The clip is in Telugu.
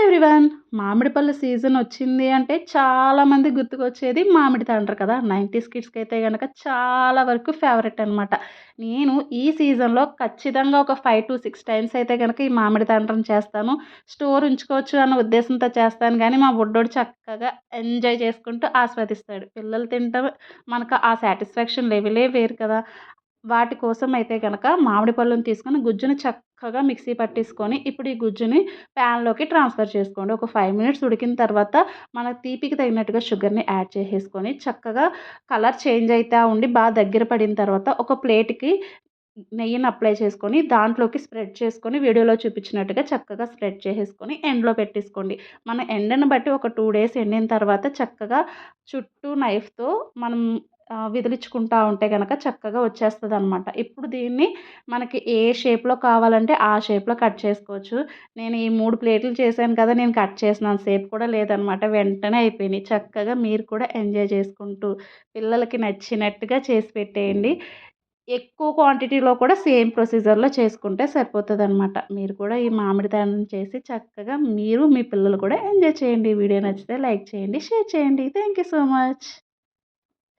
ఎవ్రీవన్. మామిడి పళ్ళ సీజన్ వచ్చింది అంటే చాలామంది గుర్తుకొచ్చేది మామిడి తండ్రి కదా. నైంటీస్ కిడ్స్కి అయితే కనుక చాలా వరకు ఫేవరెట్ అనమాట నేను ఈ సీజన్లో ఖచ్చితంగా ఒక ఫైవ్ టు సిక్స్ టైమ్స్ అయితే కనుక ఈ మామిడి తాండ్రం చేస్తాను. స్టోర్ ఉంచుకోవచ్చు అన్న ఉద్దేశంతో చేస్తాను కానీ మా బుడ్డోడు చక్కగా ఎంజాయ్ చేసుకుంటూ ఆస్వాదిస్తాడు. పిల్లలు తింటాం మనకు ఆ సాటిస్ఫాక్షన్ లెవెలే వేరు కదా. వాటి కోసం అయితే కనుక మామిడి పళ్ళను తీసుకొని గుజ్జుని చక్కగా మిక్సీ పట్టేసుకొని ఇప్పుడు ఈ గుజ్జుని ప్యాన్లోకి ట్రాన్స్ఫర్ చేసుకోండి. ఒక ఫైవ్ మినిట్స్ ఉడికిన తర్వాత మన తీపికి తగినట్టుగా షుగర్ని యాడ్ చేసేసుకొని చక్కగా కలర్ చేంజ్ అవుతూ ఉండి బాగా దగ్గర పడిన తర్వాత ఒక ప్లేట్కి నెయ్యిని అప్లై చేసుకొని దాంట్లోకి స్ప్రెడ్ చేసుకొని వీడియోలో చూపించినట్టుగా చక్కగా స్ప్రెడ్ చేసేసుకొని ఎండ్లో పెట్టేసుకోండి. మన ఎండను బట్టి ఒక టూ డేస్ ఎండిన తర్వాత చక్కగా చుట్టూ నైఫ్తో మనం విదిలించుకుంటూ ఉంటే కనుక చక్కగా వచ్చేస్తుంది అనమాట ఇప్పుడు దీన్ని మనకి ఏ షేప్లో కావాలంటే ఆ షేప్లో కట్ చేసుకోవచ్చు. నేను ఈ మూడు ప్లేట్లు చేశాను కదా నేను కట్ చేసిన సేపు కూడా లేదనమాట వెంటనే అయిపోయినాయి. చక్కగా మీరు కూడా ఎంజాయ్ చేసుకుంటూ పిల్లలకి నచ్చినట్టుగా చేసి పెట్టేయండి. ఎక్కువ క్వాంటిటీలో కూడా సేమ్ ప్రొసీజర్లో చేసుకుంటే సరిపోతుంది అనమాట మీరు కూడా ఈ మామిడి తాండం చేసి చక్కగా మీరు మీ పిల్లలు కూడా ఎంజాయ్ చేయండి. వీడియో నచ్చితే లైక్ చేయండి షేర్ చేయండి. Thank you so much.